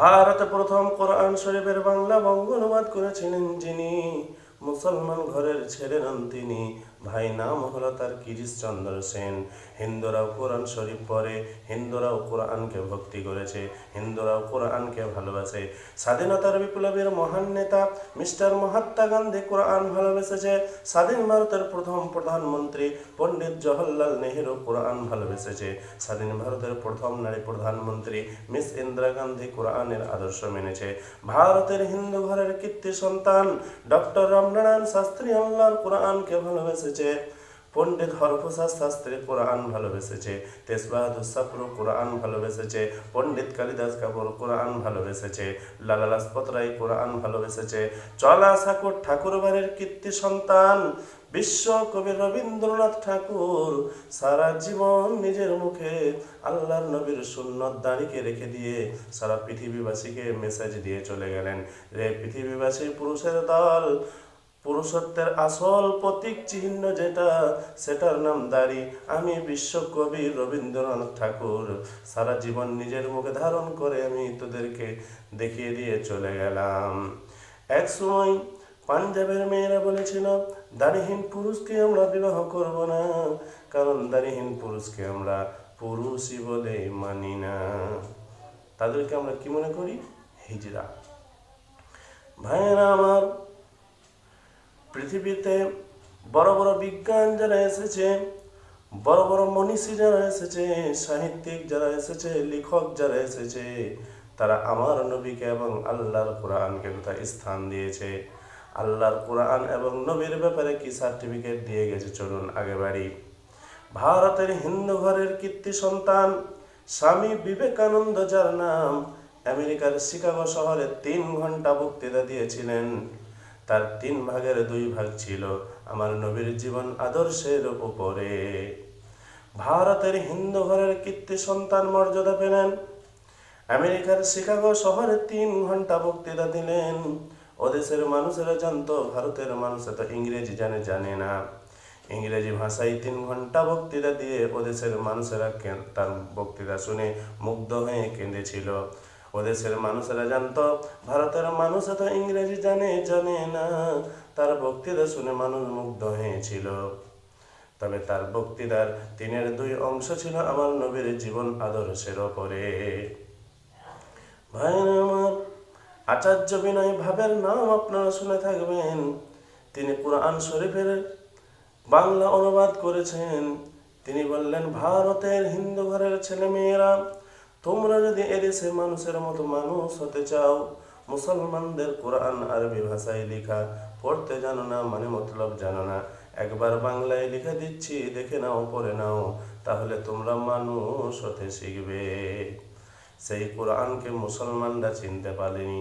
ভারতে প্রথম কোরআন শরীফের বাংলা বঙ্গ অনুবাদ করেছিলেন যিনি। মুসলমান ঘরের ছেলে নন তিনি। ভাই নাম হলো তার কিরিশ চন্দ্র সেন। হিন্দুরাও কোরআন শরীফ পড়ে, হিন্দুরাও কোরআনকে ভক্তি করেছে, হিন্দুরাও কোরআনকে ভালোবাসে। স্বাধীনতার বিপ্লবীর মহান নেতা মিস্টার মহাত্মা গান্ধী কোরআন ভালোবেসেছে। স্বাধীন ভারতের প্রথম প্রধানমন্ত্রী পণ্ডিত জওহরলাল নেহেরু কোরআন ভালোবেসেছে। স্বাধীন ভারতের প্রথম নারী প্রধানমন্ত্রী মিস ইন্দিরা গান্ধী কোরআনের আদর্শ মেনেছে। ভারতের হিন্দু ঘরের কীর্তি সন্তান ডক্টর রামনারায়ণ শাস্ত্রী আল্লাহর কোরআনকে ভালোবেসেছে। পণ্ডিত হরপ্রসাদ শাস্ত্রী কোরআন ভালোবেসেছে। তেজ বাহাদুর সাফরু কোরআন ভালোবেসেছে। পণ্ডিত কালিদাস কাপুর কোরআন ভালোবেসেছে। লালা লাজপত রায় কোরআন ভালোবেসেছে। চলা সাকুর ঠাকুর বাড়ির কীর্তি সন্তান, বিশ্ব কবি রবীন্দ্রনাথ ঠাকুর, সারা জীবন নিজের মুখে আল্লাহর নবীর সুন্নত দাঁড়িকে রেখে দিয়ে সারা পৃথিবীবাসীকে মেসেজ দিয়ে চলে গেলেন। রে পৃথিবীবাসী, পুরুষের দল পুরুষত্বের আসল প্রতীক চিহ্ন যেটা, সেটার নাম দাড়ি। আমি বিশ্বকবি রবীন্দ্রনাথ ঠাকুর। সারা জীবন নিজের মুখে ধারণ করে আমি তোদেরকে দেখিয়ে দিয়ে চলে গেলাম। এক সময় পাঞ্জাবের মেয়েরা বলেছিল, দাড়িহীন পুরুষকে আমরা বিবাহ করব না, কারণ দাড়িহীন পুরুষকে আমরা পুরুষই বলে মানি না। তাদেরকে আমরা কি মনে করি? হিজরা ভাইয়েরা পৃথিবীতে বড় বড় বিজ্ঞান যারা এসেছে, বড় বড় মনীষী যারা এসেছে, সাহিত্যিক যারা এসেছে, লেখক যারা এসেছে, তারা আমার নবীকে এবং আল্লাহর কোরআনকে কোথায় স্থান দিয়েছে? আল্লাহর কোরআন এবং নবীর ব্যাপারে কি সার্টিফিকেট দিয়ে গেছে? চলুন আগে বাড়ি। ভারতের হিন্দু ঘরের কীর্তি সন্তান স্বামী বিবেকানন্দ, যার নাম আমেরিকার শিকাগো শহরে তিন ঘণ্টা বক্তৃতা দিয়েছিলেন। তার তিন ভাগের দুই ভাগ ছিল আমার নবীর জীবন আদর্শের উপরে। ভারতের হিন্দু ঘরের কীর্তি সন্তান মর্যাদা পেলেন। আমেরিকার শিকাগো শহরে তিন ঘণ্টা বক্তৃতা দিলেন। ও দেশের মানুষেরা জানতো, ভারতের মানুষ তো ইংরেজি জানে জানে না। ইংরেজি ভাষায় তিন ঘণ্টা বক্তৃতা দিয়ে ও দেশের মানুষেরা তার বক্তৃতা শুনে মুগ্ধ হয়ে কেঁদেছিল। ও দেশের মানুষেরা জানতো, ভারতের মানুষ তো ইংরেজি জানে জানে না। তার বক্তৃতা শুনে মানুষ মুগ্ধ হয়েছিল। তবে তার বক্তৃতার তিনের দুই অংশ ছিল আমার নবীর জীবন আদর্শের ওপরে। ভাইরা আমার আচার্য বিনয় ভাবের নাম আপনারা শুনে থাকবেন। তিনি কোরআন শরীফের বাংলা অনুবাদ করেছেন। তিনি বললেন, ভারতের হিন্দু ঘরের ছেলে মেয়েরা তোমরা যদি এদেশে মানুষের মতো মানুষ হতে চাও, মুসলমানদের কোরআন আরবি ভাষায় লেখা, পড়তে জানো না মানে মতলব জানো না। একবার বাংলায় লিখে দিচ্ছি, দেখে নাও, পড়ে নাও, তাহলে তোমরা মানুষ হতে শিখবে। সেই কোরআনকে মুসলমানরা চিনতে পারেনি।